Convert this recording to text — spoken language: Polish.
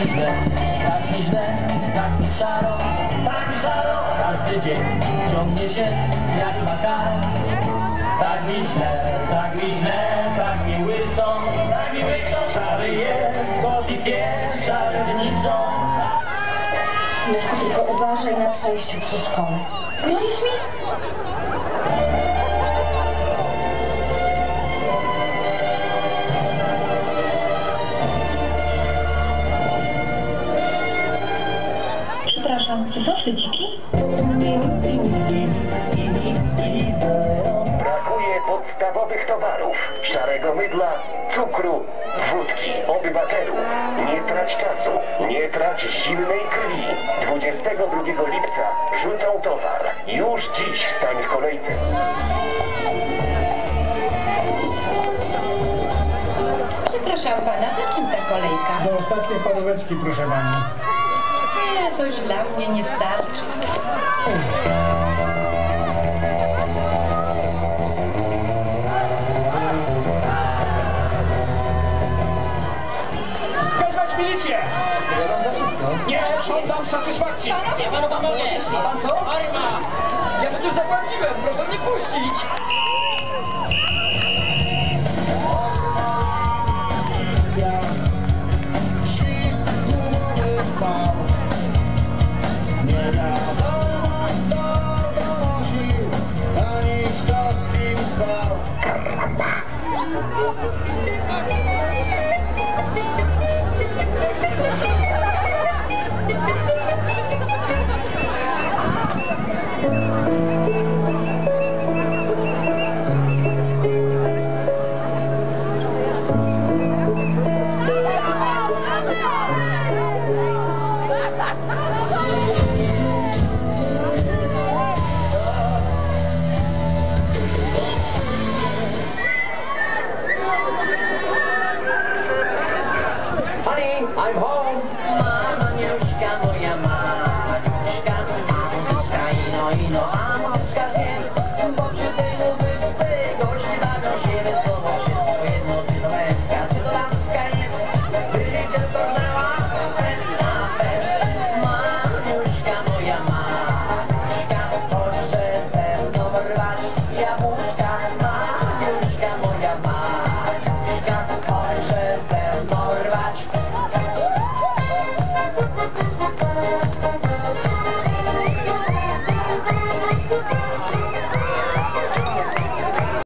mi źle, tak mi źle, tak mi szaro, tak mi szaro. Każdy dzień ciągnie się jak makaron. Tak mi źle, tak mi źle, tak mi łyso, tak mi łyso. Szary jest kot pies, szary dni są. Syneczku, tylko uważaj na przejściu szkołę. Grozisz mi? Dziki? Nic. Brakuje podstawowych towarów, szarego mydla, cukru, wódki, obywatelu. Nie trać czasu, nie trać zimnej krwi. 22 lipca rzucą towar. Już dziś stań w kolejce. Przepraszam pana, za czym ta kolejka? Do ostatniej paróweczki, proszę pani. Nie, to już dla mnie nie starczy. Wezwać milicję! Za wszystko. Nie, żądam satysfakcji. Panowie, panu pomogę. A pan co? Arma! Ja przecież zapłaciłem, proszę mnie puścić! Ha ha! Apple.